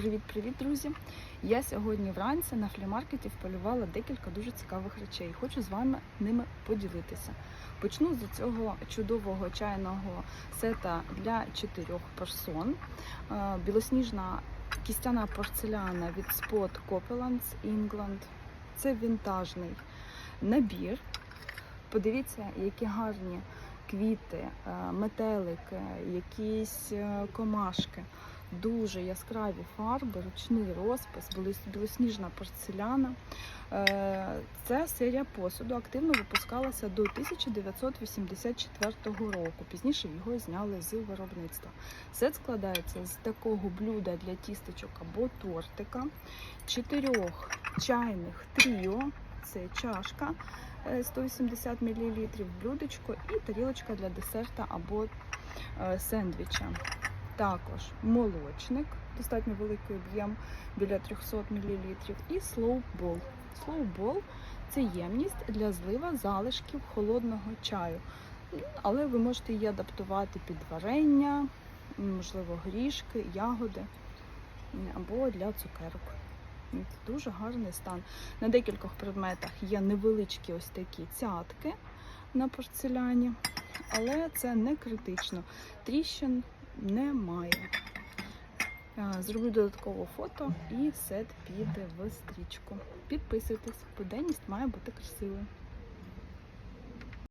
Привіт-привіт, друзі! Я сьогодні вранці на флімаркеті вполювала декілька дуже цікавих речей. Хочу з вами ними поділитися. Почну з цього чудового чайного сета для чотирьох персон. Е, Білосніжна кістяна порцеляна від Spot Copelands England. Це вінтажний набір. Подивіться, які гарні квіти, е, метелики, якісь е, комашки. Дуже яскраві фарби, ручний розпис, білос- білосніжна порцеляна. Е, Ця серія посуду активно випускалася до 1984 року. Пізніше його зняли з виробництва. Сет складається з такого блюда для тістечок або тортика, чотирьох чайних тріо. Це чашка е, 180 мл, блюдечко і тарілочка для десерта або е, сендвіча. Також молочник, достатньо великий об'єм біля 300 мл, і. Slow bowl – це ємність для злива залишків холодного чаю. Але ви можете її адаптувати під варення, можливо, горішки, ягоди або для цукерок. Це дуже гарний стан. На декількох предметах є невеличкі ось такі цятки на порцеляні, але це не критично. Тріщин немає. Зроблю додаткове фото і сет піде в стрічку. Підписуйтесь, буденність має бути красивою.